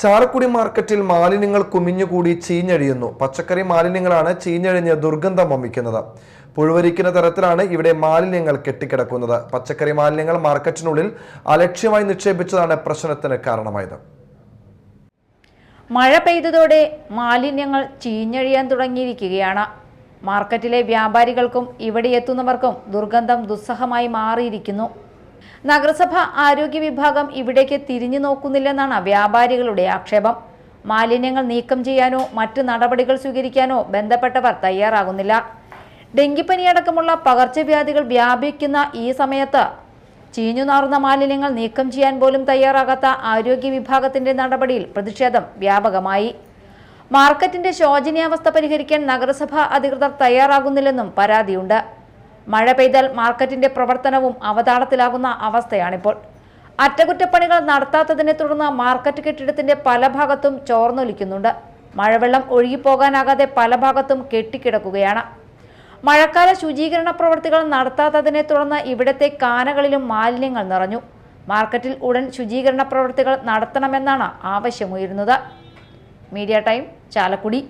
ചാലക്കുടി മാർക്കറ്റിൽ മാലിന്യങ്ങൾ കുമിഞ്ഞുകൂടി ചീഞ്ഞഴിയുന്നു. പച്ചക്കറി മാലിന്യങ്ങളാണ് ചീഞ്ഞഴിഞ്ഞ് ദുർഗന്ധം വമിക്കുന്നത്. പുഴുവരിക്കുന്ന തരത്തിലാണ് ഇവിടെ മാലിന്യങ്ങൾ കെട്ടിക്കിടക്കുന്നത്. പച്ചക്കറി മാലിന്യങ്ങൾ മാർക്കറ്റിനുള്ളിൽ അലക്ഷ്യമായി നിക്ഷേപിച്ചതാണ് പ്രശ്നത്തിന് കാരണമായത്. മഴ പെയ്തതോടെ മാലിന്യങ്ങൾ ചീഞ്ഞഴിയാൻ തുടങ്ങിയിരിക്കുകയാണ്. മാർക്കറ്റിലെ വ്യാപാരികൾക്കും ഇവിടെ എത്തുന്നവർക്കും ദുർഗന്ധം ദുസ്സഹമായി മാറിയിരിക്കുന്നു. നഗരസഭ ആരോഗ്യ വിഭാഗം ഇവിടേക്ക് തിരിഞ്ഞു നോക്കുന്നില്ലെന്നാണ് വ്യാപാരികളുടെ ആക്ഷേപം. മാലിന്യങ്ങൾ നീക്കം ചെയ്യാനോ മറ്റ് നടപടികൾ സ്വീകരിക്കാനോ ബന്ധപ്പെട്ടവർ തയ്യാറാകുന്നില്ല. ഡെങ്കിപ്പനിയടക്കമുള്ള പകർച്ചവ്യാധികൾ വ്യാപിക്കുന്ന ഈ സമയത്ത് ചീഞ്ഞുനാറുന്ന മാലിന്യങ്ങൾ നീക്കം ചെയ്യാൻ പോലും തയ്യാറാകാത്ത ആരോഗ്യ വിഭാഗത്തിന്റെ നടപടിയിൽ പ്രതിഷേധം വ്യാപകമായി. മാർക്കറ്റിന്റെ ശോചനീയാവസ്ഥ പരിഹരിക്കാൻ നഗരസഭ അധികൃതർ തയ്യാറാകുന്നില്ലെന്നും പരാതിയുണ്ട്. മഴ പെയ്താൽ മാർക്കറ്റിന്റെ പ്രവർത്തനവും അവതാളത്തിലാകുന്ന അവസ്ഥയാണിപ്പോൾ. അറ്റകുറ്റപ്പണികൾ നടത്താത്തതിനെ തുടർന്ന് മാർക്കറ്റ് കെട്ടിടത്തിന്റെ പല ഭാഗത്തും ചോർന്നൊലിക്കുന്നുണ്ട്. മഴവെള്ളം ഒഴുകിപ്പോകാനാകാതെ പല ഭാഗത്തും കെട്ടിക്കിടക്കുകയാണ്. മഴക്കാല ശുചീകരണ പ്രവർത്തികൾ നടത്താത്തതിനെ തുടർന്ന് ഇവിടത്തെ കാനകളിലും മാലിന്യങ്ങൾ നിറഞ്ഞു. മാർക്കറ്റിൽ ഉടൻ ശുചീകരണ പ്രവർത്തികൾ നടത്തണമെന്നാണ് ആവശ്യമുയരുന്നത്. Media time Chalakudy.